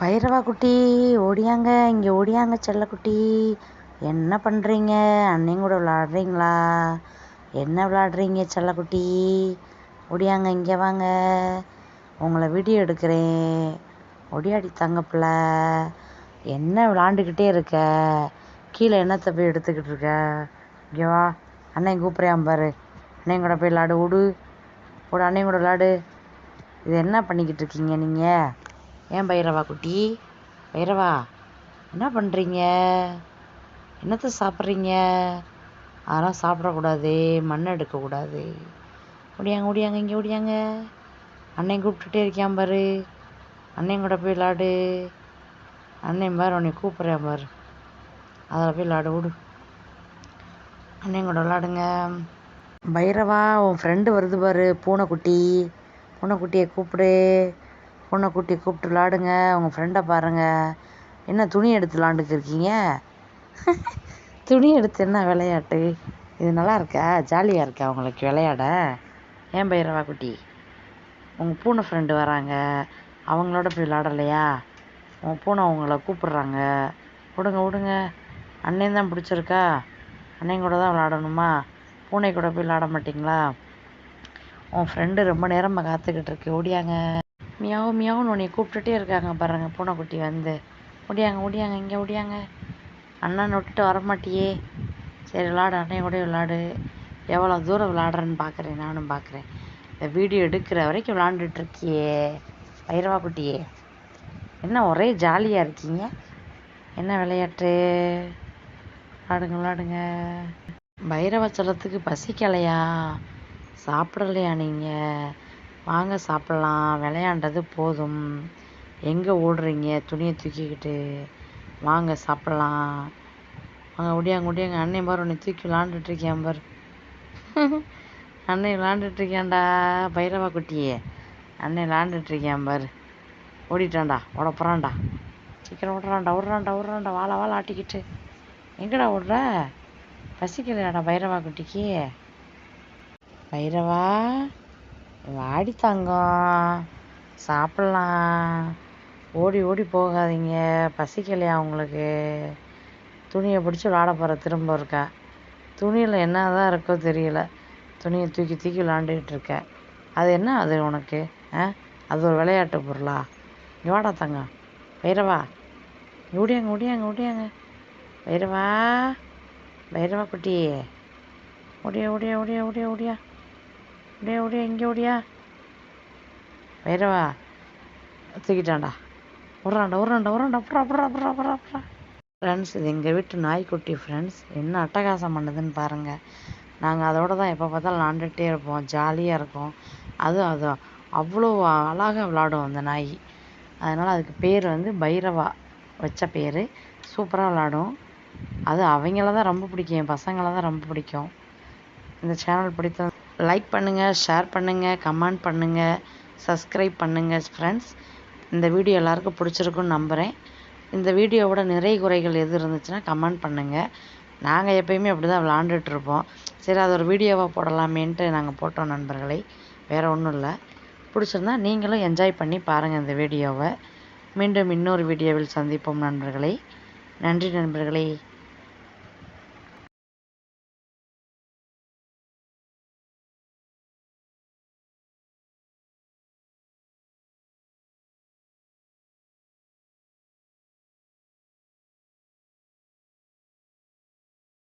பைரவா குட்டி ஓடியாங்க இங்கே ஓடியாங்க செல்லக்குட்டி என்ன பண்ணுறீங்க அன்னையும் கூட விளாடுறீங்களா என்ன விளாடுறீங்க செல்லக்குட்டி ஓடியாங்க இங்கே வாங்க. உங்களை வீடியோ எடுக்கிறேன். ஒடியாடி தங்கப்பில். என்ன விளாண்டுக்கிட்டே இருக்க? கீழே என்னத்தை போய் எடுத்துக்கிட்டு இருக்க? இங்கே வா. அண்ணன் கூப்பிட்றேன் பாரு. அண்ணன் கூட போய் விளாடு விடு விடு அண்ணன் கூட விளாடு இது என்ன பண்ணிக்கிட்டு இருக்கீங்க நீங்கள் ஏன் பைரவா குட்டி? பைரவா என்ன பண்ணுறீங்க என்னத்தை சாப்பிட்றீங்க? அதெல்லாம் சாப்பிடக்கூடாது மண் எடுக்கக்கூடாது. ஓடியாங்க ஓடியாங்க இங்கே ஓடியாங்க. அண்ணன் கூப்பிட்டுட்டே இருக்கான் பாரு. அண்ணன் கூட போய் விளாடு. அண்ணன் பாரு உன்னை கூப்பிட்றேன் பாரு. அதில் போய் விளாடு விடு அண்ணன் கூட விளாடுங்க. பைரவா உன் ஃப்ரெண்டு வருது பாரு பூனைக்குட்டி. பூனைக்குட்டியை கூப்பிடு. பொண்ணை கூட்டி கூப்பிட்டு விளாடுங்க உங்கள் ஃப்ரெண்டை பாருங்கள் என்ன துணி எடுத்து விளாண்டுக்கு இருக்கீங்க? துணி எடுத்து என்ன விளையாட்டு? இது நல்லா இருக்கா? ஜாலியாக இருக்கா உங்களுக்கு விளையாட? ஏன் பைரவா குட்டி? உங்கள் பூனை ஃப்ரெண்டு வராங்க. அவங்களோட போய் விளாடலையா உங்கள் பூனை அவங்கள கூப்பிட்றாங்க. விடுங்க விடுங்க. அண்ணன் தான் பிடிச்சிருக்கா? அண்ணன் கூட தான் விளாடணுமா பூனை கூட போய் விளாட மாட்டிங்களா? உன் ஃப்ரெண்டு ரொம்ப நேரமாக காத்துக்கிட்டு இருக்கு. ஓடியாங்க. மியாவும் மியாவும் உன்னை கூப்பிட்டுட்டே இருக்காங்க பாருங்க பூனைக்குட்டி வந்து. ஓடியாங்க ஓடியாங்க இங்கே ஓடியாங்க. அண்ணன் விட்டுட்டு வரமாட்டியே. சரி விளாடு அண்ணன் கூட விளாடு. எவ்வளோ தூரம் விளாடுறேன்னு பார்க்குறேன் நானும் பார்க்குறேன். இந்த வீடியோ எடுக்கிற வரைக்கும் விளாண்டுட்ருக்கியே பைரவா குட்டியே என்ன ஒரே ஜாலியாக இருக்கீங்க? என்ன விளையாட்டு? விளாடுங்க விளாடுங்க. பைரவ பசிக்கலையா? சாப்பிடலையா நீங்கள் வாங்க சாப்பிட்லாம். விளையாண்டது போதும். எங்கே ஓடுறீங்க? துணியை தூக்கிக்கிட்டு வாங்க சாப்பிட்லாம். வாங்க ஒடியாங்க ஒடியாங்க அண்ணன் பாரு உன்னை தூக்கி விளாண்டுட்டு இருக்கியான் பாரு. அண்ணன் விளாண்டுட்டு இருக்கேன்டா பைரவா குட்டியே. அண்ணன் விளாண்டுட்டு இருக்கேன் பாரு. ஓடிட்டான்டா ஓட போகிறான்டா சீக்கிரம் ஓடுறான்டா ஓடுறான்டா ஓடுறான்டா. வாழ வாழ ஆட்டிக்கிட்டு. எங்கடா ஓடுற? பசிக்கலையாடா பைரவா குட்டிக்கு? பைரவா? வாடி தங்கம். சாப்பிட்லாம். ஓடி ஓடி போகாதீங்க. பசிக்கலையா உங்களுக்கு? துணியை பிடிச்சி விளாட போகிற திரும்ப இருக்கா. துணியில் என்ன தான் இருக்கோ தெரியல. துணியை தூக்கி தூக்கி விளாண்டுக்கிட்டு இருக்க. அது என்ன அது உனக்கு? ஆ? அது ஒரு விளையாட்டு பொருளா? இங்கே வாடா தங்கம். பைரவா. இங்கே ஓடியாங்க ஓடியாங்க ஓடியாங்க. பைரவா. பைரவா குட்டி ஓடியா ஓடியா ஓடியா ஓடியா ஓடியா. ஓடியா ஓடியா இங்கே ஓடியா? பைரவா தூக்கிட்டான்டா. விட்றான்டா விட்றான்டா விட்றான்டா புறா புறா புறா புறா புறா ஃப்ரெண்ட்ஸ் இது எங்கள் வீட்டு நாய்க்குட்டி ஃப்ரெண்ட்ஸ் என்ன அட்டகாசம் பண்ணுதுன்னு பாருங்கள் நாங்கள் அதோட தான் எப்போ பார்த்தாலும் விளாண்டுட்டே இருப்போம். ஜாலியாக இருக்கும். அதுவும் அது அவ்வளோ அழகாக விளாடும் அந்த நாய். அதனால் அதுக்கு பேர் வந்து பைரவா வச்ச பேர். சூப்பராக விளாடும். அது அவங்கள தான் ரொம்ப பிடிக்கும். என் பசங்களை தான் ரொம்ப பிடிக்கும். இந்த சேனல் பிடித்த லைக் பண்ணுங்கள் ஷேர் பண்ணுங்கள் கமெண்ட் பண்ணுங்கள் சப்ஸ்கிரைப் பண்ணுங்கள் ஃப்ரெண்ட்ஸ் இந்த வீடியோ எல்லாருக்கும் பிடிச்சிருக்குன்னு நம்புகிறேன் இந்த வீடியோவோட நிறை குறைகள் எது இருந்துச்சுன்னா கமெண்ட் பண்ணுங்கள் நாங்கள் எப்பயுமே அப்படி தான் விளாண்டுட்டு இருப்போம். சரி அது ஒரு வீடியோவாக போடலாமேன்ட்டு நாங்கள் போட்டோம் நண்பர்களை. வேறு ஒன்றும் இல்லை. பிடிச்சிருந்தா நீங்களும் என்ஜாய் பண்ணி பாருங்கள் இந்த வீடியோவை மீண்டும் இன்னொரு வீடியோவில் சந்திப்போம் நண்பர்களே. நன்றி நண்பர்களே.